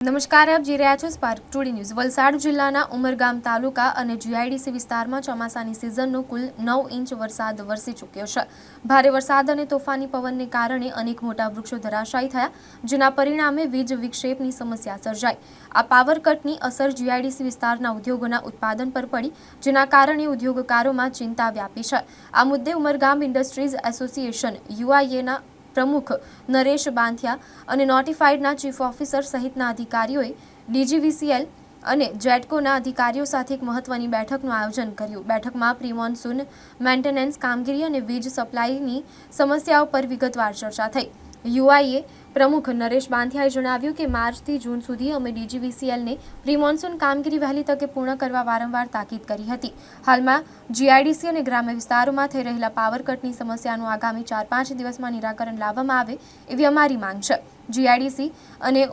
નમસ્કાર, આપ જોઈ રહ્યા છો સ્પાર્ક ટુડી ન્યૂઝ વલસાડ જિલ્લાના ઉમરગામ તાલુકા અને જીઆઈડીસી વિસ્તારમાં ચોમાસાની સિઝનનો કુલ નવ ઇંચ વરસાદ વરસી ચૂક્યો છે. ભારે વરસાદ અને તોફાની પવનને કારણે અનેક મોટા વૃક્ષો ધરાશાયી થયા, જેના પરિણામે વીજ વિક્ષેપની સમસ્યા સર્જાઈ. આ પાવર કટની અસર જીઆઈડીસી વિસ્તારના ઉદ્યોગોના ઉત્પાદન પર પડી, જેના કારણે ઉદ્યોગકારોમાં ચિંતા વ્યાપી છે. આ મુદ્દે ઉમરગામ ઇન્ડસ્ટ્રીઝ એસોસિએશન યુઆઈએના પ્રમુખ નરેશ બાંથિયા અને નોટિફાઈડના ચીફ ઓફિસર સહિતના અધિકારીઓએ ડીજીવીસીએલ અને જેટકોના અધિકારીઓ સાથે એક મહત્વની બેઠકનું આયોજન કર્યું. બેઠકમાં પ્રી મોન્સૂન મેન્ટેનન્સ કામગીરી અને વીજ સપ્લાયની સમસ્યાઓ પર વિગતવાર ચર્ચા થઈ. યુઆઈએ પ્રમુખ નરેશ બાંધિયાએ જણાવ્યું કે માર્ચથી જૂન સુધી અમે ડીજીવીસીએલને પ્રિમોન્સૂન કામગીરી વહેલી તકે પૂર્ણ કરવા વારંવાર તાકીદ કરી હતી. હાલમાં જીઆઈડીસી અને ગ્રામ્ય વિસ્તારોમાં થઈ રહેલા પાવર કટની સમસ્યાનું આગામી ચાર પાંચ દિવસમાં નિરાકરણ લાવવામાં આવે એવી અમારી માંગ છે. જીઆઈડીસી અને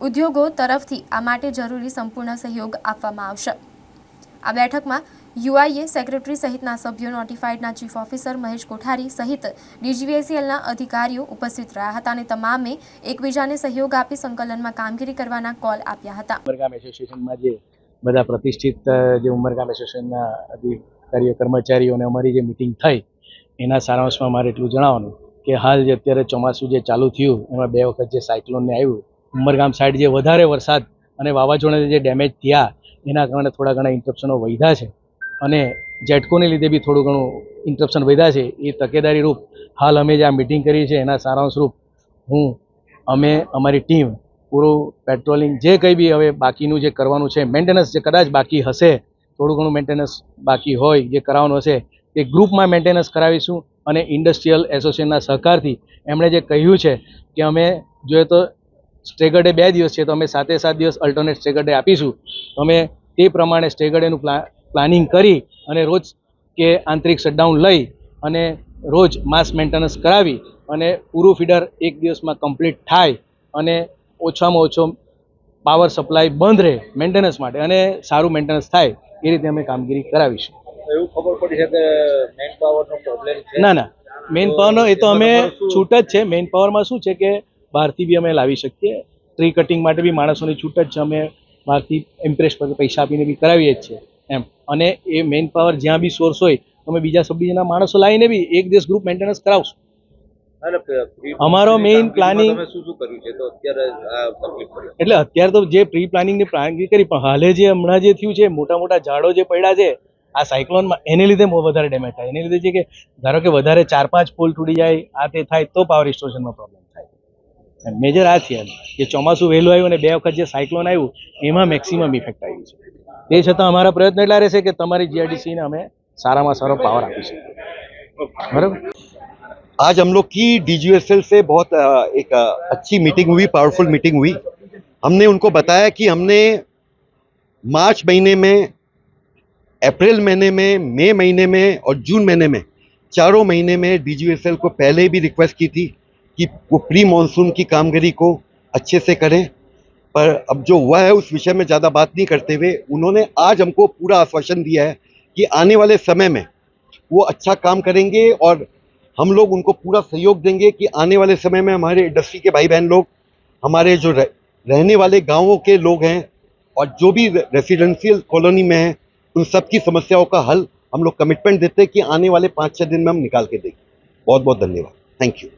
ઉદ્યોગો તરફથી આ માટે જરૂરી સંપૂર્ણ સહયોગ આપવામાં આવશે. આ બેઠકમાં યુઆઈએ સેક્રેટરી સહિતના સભ્યો નોટિફાઈડના ચીફ ઓફિસર મહેશ કોઠારી સહિત ડીજીવીએસીએલના અધિકારીઓ ઉપસ્થિત રહ્યા હતા અને તમામે એકબીજાને સહયોગ આપી સંકલનમાં કામગીરી કરવાના કોલ આપ્યા હતા. ઉમરગામ એસોસિએશનમાં જે બધા પ્રતિષ્ઠિત જે ઉમરગામ એસોસિએશનના અધિકારીઓ, કર્મચારીઓને અમારી જે મિટિંગ થઈ, એના સારાંશમાં મારે એટલું જણાવવાનું કે હાલ જે અત્યારે ચોમાસું જે ચાલુ થયું, એમાં બે વખત જે સાયક્લોનને આવ્યું, ઉમરગામ સાઈડ જે વધારે વરસાદ અને વાવાઝોડાને જે ડેમેજ થયા, એના કારણે થોડા ઘણા ઇન્ટરપ્શનો વધ્યા છે. અને જેટકોને લીધે બી થોડું ઘણું ઇન્ટરપ્શન વધ્યા છે. એ તકેદારી રૂપ હાલ અમે જે આ મિટિંગ કરી છે, એના સારાંશ રૂપ હું, અમે, અમારી ટીમ પૂરું પેટ્રોલિંગ જે કંઈ બી હવે બાકીનું જે કરવાનું છે મેન્ટેનન્સ જે કદાચ બાકી હશે, થોડું ઘણું મેન્ટેનન્સ બાકી હોય, જે કરાવવાનું હશે, એ ગ્રુપમાં મેન્ટેનન્સ કરાવીશું અને ઇન્ડસ્ટ્રીયલ એસોસિએશનના સહકારથી એમણે જે કહ્યું છે કે અમે જોઈએ તો સ્ટેગરડે બે દિવસ છે, તો અમે સાતે સાત દિવસ અલ્ટરનેટ સ્ટેગરડે આપીશું. અમે તે પ્રમાણે સ્ટેગરડેનું પ્લા પ્લાનિંગ કરી અને રોજ કે આંતરિક શટડાઉન લઈ અને રોજ માસ મેન્ટેનન્સ કરાવી અને પૂરું ફીડર એક દિવસમાં કમ્પ્લીટ થાય અને ઓછામાં ઓછો પાવર સપ્લાય બંધ રહે મેન્ટેનન્સ માટે અને સારું મેન્ટેનન્સ થાય એ રીતે અમે કામગીરી કરાવીશું એવું ખબર પડી છે કે મેન પાવરનો પ્રોબ્લેમ છે? ના ના. મેઇન પાવરનો એ તો અમે છૂટ જ છે. મેઇન પાવરમાં શું છે કે બહારથી બી અમે લાવી શકીએ. ટ્રી કટિંગ માટે બી માણસોની છૂટ જ છે. અમે બહારથી ઇમ્પ્રેસ પર પૈસા આપીને બી કરાવીએ જ છીએ. એમ. અને એ મેઇન પાવર જ્યાં બી સોર્સ હોય અમે બીજા સબડીના માણસો લાવીને બી એક દિવસ ગ્રુપ મેન્ટેનન્સ કરાવશું. અમારો મેઇન પડી. એટલે અત્યારે તો જે પ્રી પ્લાનિંગની પ્લાનિંગ કરી પણ હાલે જે હમણાં જે થયું છે મોટા મોટા ઝાડો જે પડ્યા છે આ સાયક્લોનમાં એને લીધે બહુ વધારે ડેમેજ થાય. એને લીધે છે કે ધારો કે વધારે ચાર પાંચ પોલ તૂટી જાય આ તે થાય તો પાવર સ્ટેશનમાં પ્રોબ્લેમ થાય. મેજર આ છે જે કે ચોમાસું વહેલું આવ્યું અને બે વખત જે સાયક્લોન આવ્યું એમાં મેક્સિમમ ઇફેક્ટ આવ્યું છે. તે છતાં અમારા પ્રયત્ન એટલા રહેશે કે તમારી જીઆઈડીસીને અમે સારામાં સારો પાવર આપી શકીએ બરાબર आज हम लोग की डी से बहुत अ, एक अ, अच्छी मीटिंग हुई पावरफुल मीटिंग हुई हमने उनको बताया कि हमने मार्च महीने में अप्रैल महीने में मई महीने में और जून महीने में चारों महीने में डी को पहले ही भी रिक्वेस्ट की थी कि वो प्री मानसून की कामगिरी को अच्छे से करें पर अब जो हुआ है उस विषय में ज़्यादा बात नहीं करते हुए उन्होंने आज हमको पूरा आश्वासन दिया है कि आने वाले समय में वो अच्छा काम करेंगे और हम लोग उनको पूरा सहयोग देंगे कि आने वाले समय में हमारे इंडस्ट्री के भाई बहन लोग हमारे जो रह, रहने वाले गाँवों के लोग हैं और जो भी रेसिडेंशियल कॉलोनी में हैं उन सब की समस्याओं का हल हम लोग कमिटमेंट देते हैं कि आने वाले पाँच छः दिन में हम निकाल के देंगे। बहुत बहुत धन्यवाद। Thank you